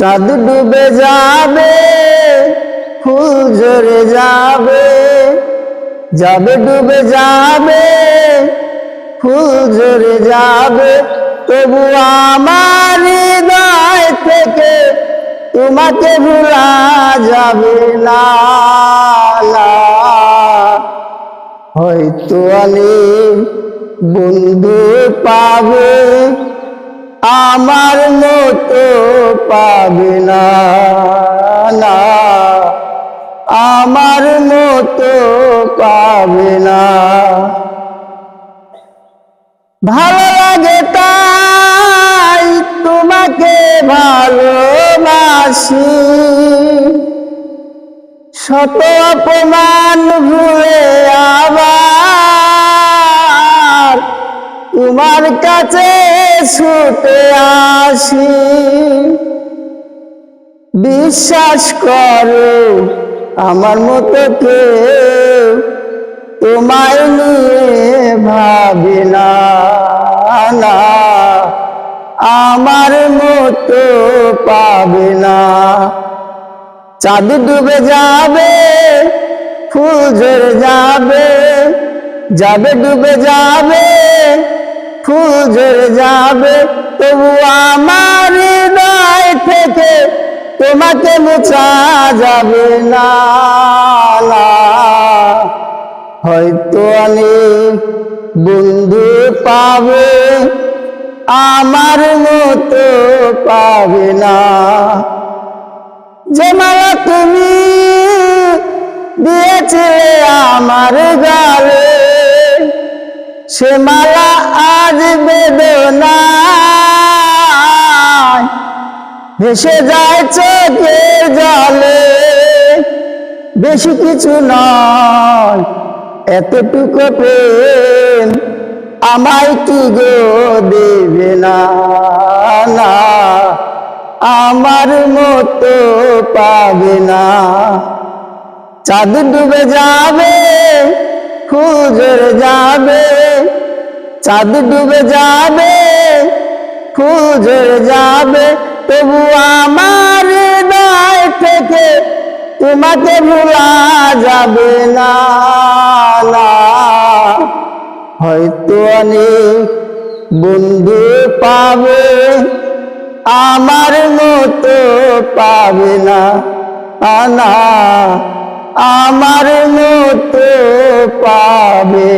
চাঁদ ডুবে যাবে, ফুল ঝরে যাবে। যাবে ডুবে যাবে, ফুল ঝরে যাবে। তবু আমার হৃদয় থেকে তোমাকে ভুলা যাবে না। হয়তো অনেক বন্ধু পাবে। আমার মতো পাবে না আমার মতো পাবে না। ভালো লাগে তাই তোমাকে ভালোবাসি। শত অপমান ভুলে আবার তোমার কাছে ছুটে আসি। বিশ্বাস করো, আমার মতো কেউ তোমায় নিয়ে ভাবে না আমার মতো পাবে না। চাঁদ ডুবে যাবে, ফুল ঝরে যাবে যাবে ডুবে যাবে ঝরে যাবে, তবু আমার হৃদয় থেকে তোমাকে মুছা যাবে না। হয়তো অনেক বন্ধু পাবে, আমার মতো পাবে না যে মালা তুমি দিয়েছিলে আমার গালে সে মালা আজ বেদনা ভেসে যায় চোখের জলে। বেশি কিছু নয়, এতটুকু প্রেম আমায় কি গো দেবে না আমার মতো পাবে না। চাঁদ ডুবে যাবে ঝরে যাবে চাঁদ ডুবে যাবে, খুঁজে যাবে তবু আমার হৃদয় থেকে তোমাকে ভুলা যাবে না। হয়তো অনেক বন্ধু পাবে, আমার মতো পাবে না না আমার মতো পাবে